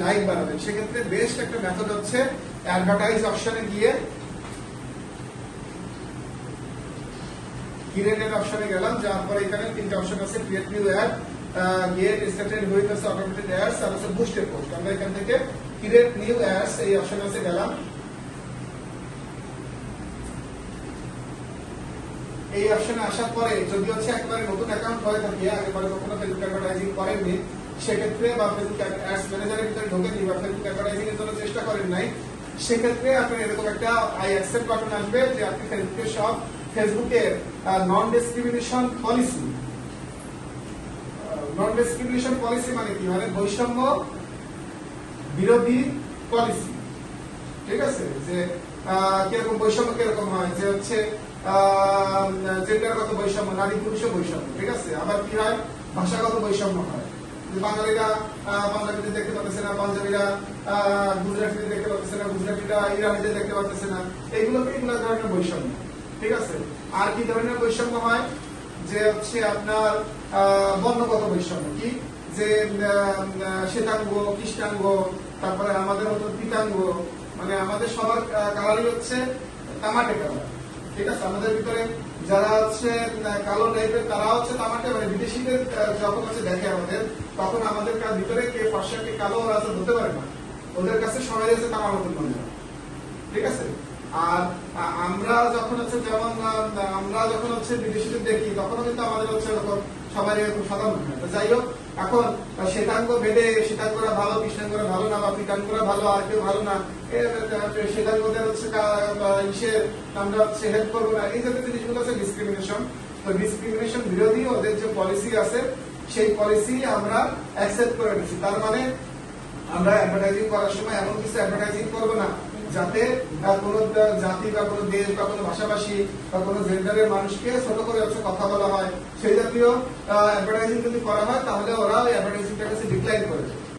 Like বাড়াবেন সেক্ষেত্রে best একটা মেথড হচ্ছে অ্যাডভার্টাইজ অপশনে গিয়ে ক্রিয়েটেড অপশনে গেলাম পরে এখানে অপশন আছে create new ad started with আছে অটোমেটেড অ্যাডস আর বুস্টেড পোস্ট আমরা এখান থেকে ক্রিয়েট নিউ অ্যাডস এই অপশন আছে গেলাম। এই অপশনে আসার পরে যদি হচ্ছে একবারে নতুন অ্যাকাউন্ট হয়ে থাকে আগেবারে কখনো ফেসবুক অ্যাডভার্টাইজিং করেননি সেক্ষেত্রে বা ফেসবুক অ্যাডস ম্যানেজারের ভিতরে ঢোকেননি বা ফেসবুক অ্যাডভার্টাইজিং এর জন্য চেষ্টা করেন নাই। সেক্ষেত্রে আপনার এরকম একটা আই অ্যাকসেপ্ট বাটন আসবে যে আপনি ফেসবুকের সব ফেসবুকের non discrimination policy non discrimination policy মানে কি? মানে বৈষম্য বিরোধী পলিসি ঠিক আছে? যে কীরকম বৈষম্য, কীরকম হয়? যে হচ্ছে জেন্ডারগত বৈষম্য নারী পুরুষ বৈষম্য। ঠিক আছে? আবার কি হয়? ভাষাগত বৈষম্য হয়। বাঙালিরা বাঙালিদের দেখতে পাচ্ছে না, পাঞ্জাবিরা গুজরাটিদের দেখতে পাচ্ছে না, গুজরাটিরা ইরানিদের দেখতে পাচ্ছে না এইগুলো এইগুলো ধরনের বৈষম্য, ঠিক আছে? আর কি ধরনের বৈষম্য হয়? যে হচ্ছে আপনার বর্ণগত বৈষম্য, কি? যে শ্বেতাঙ্গ, কৃষ্ণাঙ্গ, তারপরে আমাদের মতো পিতাঙ্গ মানে আমাদের সবার কালারই হচ্ছে তামাটে কালার। আছে আমাদের ভিতরে যারা হচ্ছে কালো টাইপের তারা হচ্ছে তামাটে মানে বিদেশিদের যখন হচ্ছে দেখে আমাদের, তখন আমাদের ভিতরে কে পাশে কে কালো ওরা হচ্ছে হতে পারে না। ওদের কাছে সবাই হচ্ছে তামার মতন মনে হয়। ঠিক আছে? আর আমরা যখন হচ্ছে যেমন আমরা যখন হচ্ছে বিদেশিদের দেখি, তখনও কিন্তু আমাদের হচ্ছে সবাই এরকম সাধারণ যাই হোক, এখন শ্বেতাঙ্গ ভেদে, শ্বেতাঙ্গরা ভালো কৃষ্ণাঙ্গরা ভালো না বা পিতাঙ্গরা ভালো আর কেউ ভালো না। আহ, শ্বেতাঙ্গদের হচ্ছে ইসে আমরা হচ্ছে হেল্প করব না। এই জাতীয় জিনিসগুলো হচ্ছে ডিসক্রিমিনেশন তো ডিসক্রিমিনেশন বিরোধী ওদের যে পলিসি আছে সেই পলিসি আমরা অ্যাকসেপ্ট করে নিচ্ছি। তার মানে আমরা অ্যাডভার্টাইজিং করার সময় এমন কিছু অ্যাডভার্টাইজিং করব না যাতে কোনো জাতি বা কোনো দেশ বা কোনো ভাষাভাষী বা কোনো জেন্ডারের মানুষকে ছোট করে হচ্ছে কথা বলা হয়। সেই জাতীয় অ্যাডভার্টাইজিং যদি করা হয় তাহলে ওরা ওই অ্যাডভার্টাইজিংটা কাছে ডিক্লাইন করে।